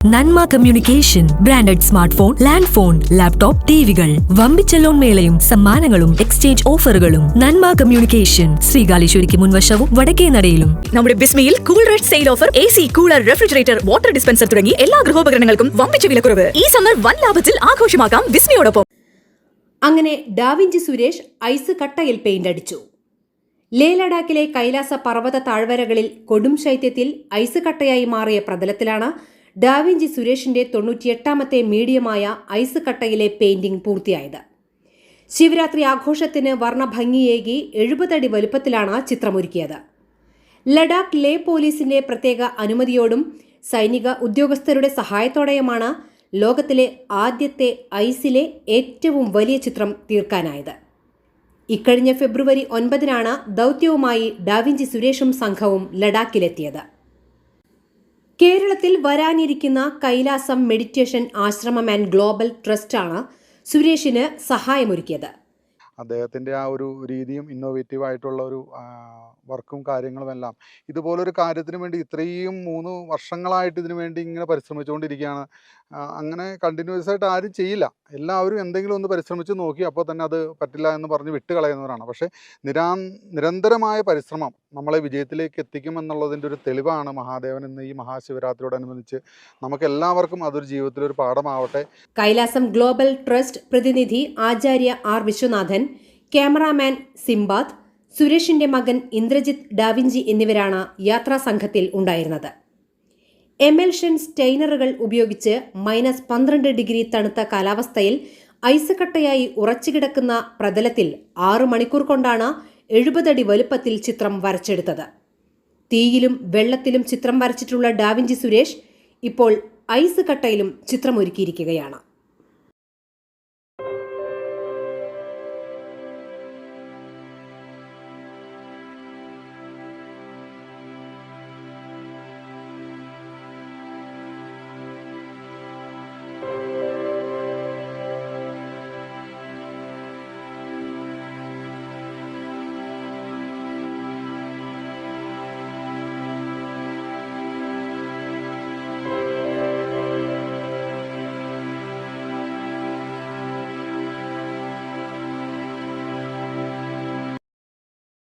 നന്മ communication branded smart phone land phone laptop ടിവികൾ. വമ്പിച്ച loan മേളയും സമ്മാനങ്ങളും എക്സ്ചേഞ്ച് ഓഫറുകളും. നന്മ കമ്മ്യൂണിക്കേഷൻ ശ്രീകാലേശ്വരിക്ക് മുൻവശവും വടക്കേ നടയിലും. നമ്മുടെ ബിസ്മയിൽ cool red sale offer A C cooler refrigerator water dispenser തുടങ്ങി എല്ലാ ഗൃഹോപകരണങ്ങൾക്കും വമ്പിച്ച വിലക്കുറവ്. ഈ സമ്മർ വൻ ലാഭത്തിൽ ആഘോഷമാക്കാം ബിസ്മിയോടൊപ്പം. അങ്ങനെ ഡാവിഞ്ചി സുരേഷ് ഐസ് കട്ടയിൽ പെയിന്റ് അടിച്ചു. ലേ ലഡാക്കിലെ കൈലാസ പർവത താഴ്വരകളിൽ കൊടും ശൈത്യത്തിൽ ഐസ് കട്ടയായി മാറിയ പ്രതലത്തിലാണ് ഡാവിഞ്ചി സുരേഷിന്റെ തൊണ്ണൂറ്റിയെട്ടാമത്തെ മീഡിയമായ ഐസ് കട്ടയിലെ പെയിന്റിംഗ് പൂർത്തിയായത്. ശിവരാത്രി ആഘോഷത്തിന് വർണഭംഗിയേകി എഴുപതടി വലുപ്പത്തിലാണ് ചിത്രമൊരുക്കിയത്. ലഡാക്ക് ലേ പോലീസിന്റെ പ്രത്യേക അനുമതിയോടും സൈനിക ഉദ്യോഗസ്ഥരുടെ സഹായത്തോടെയുമാണ് ലോകത്തിലെ ആദ്യത്തെ ഐസിലെ ഏറ്റവും വലിയ ചിത്രം തീർക്കാനായത്. ഇക്കഴിഞ്ഞ ഫെബ്രുവരി ഒൻപതിനാണ് ദൗത്യവുമായി ഡാവിഞ്ചി സുരേഷും സംഘവും ലഡാക്കിലെത്തിയത്. കേരളത്തിൽ വരാനിരിക്കുന്ന Kailasam meditation Ashram and global ട്രസ്റ്റാണ് സുരേഷിന് സഹായമൊരുക്കിയത്. അദ്ദേഹത്തിന്റെ ആ ഒരു രീതിയും ഇന്നോവേറ്റീവ് ആയിട്ടുള്ള ഒരു വർക്കും കാര്യങ്ങളുമെല്ലാം ഇതുപോലൊരു കാര്യത്തിന് വേണ്ടി ഇത്രയും മൂന്ന് വർഷങ്ങളായിട്ട് ഇതിനു വേണ്ടി ഇങ്ങനെ പരിശ്രമിച്ചുകൊണ്ടിരിക്കുകയാണ്. അങ്ങനെ കണ്ടിന്യൂസ് ആയിട്ട് ആരും ചെയ്യില്ല. എല്ലാവരും എന്തെങ്കിലും ഒന്ന് പരിശ്രമിച്ച് നോക്കി അപ്പോൾ തന്നെ അത് പറ്റില്ല എന്ന് പറഞ്ഞ് വിട്ട് കളയുന്നവരാണ്. പക്ഷേ നിരാ നിരന്തരമായ പരിശ്രമം നമ്മളെ വിജയത്തിലേക്ക് എത്തിക്കുമെന്നുള്ളതിന്റെ ഒരു തെളിവാണ് മഹാദേവൻ ഇന്ന് ഈ മഹാശിവരാത്രിയോടനുബന്ധിച്ച് നമുക്ക് എല്ലാവർക്കും അതൊരു ജീവിതത്തിലൊരു പാഠമാവട്ടെ. കൈലാസം ഗ്ലോബൽ ട്രസ്റ്റ് പ്രതിനിധി Acharya R Viswanathan cameraman Sinbad സുരേഷിന്റെ മകൻ ഇന്ദ്രജിത്ത് ഡാവിഞ്ചി എന്നിവരാണ് യാത്രാ സംഘത്തിൽ ഉണ്ടായിരുന്നത്. എമൽഷൻ സ്റ്റെയ്നറുകൾ ഉപയോഗിച്ച് മൈനസ് പന്ത്രണ്ട് ഡിഗ്രി തണുത്ത കാലാവസ്ഥയിൽ ഐസക്കട്ടയായി ഉറച്ചുകിടക്കുന്ന പ്രതലത്തിൽ ആറു മണിക്കൂർ കൊണ്ടാണ് എഴുപതടി വലുപ്പത്തിൽ ചിത്രം വരച്ചെടുത്തത്. തീയിലും വെള്ളത്തിലും ചിത്രം വരച്ചിട്ടുള്ള ഡാവിഞ്ചി സുരേഷ് ഇപ്പോൾ ഐസ് കട്ടയിലും ചിത്രമൊരുക്കിയിരിക്കുകയാണ്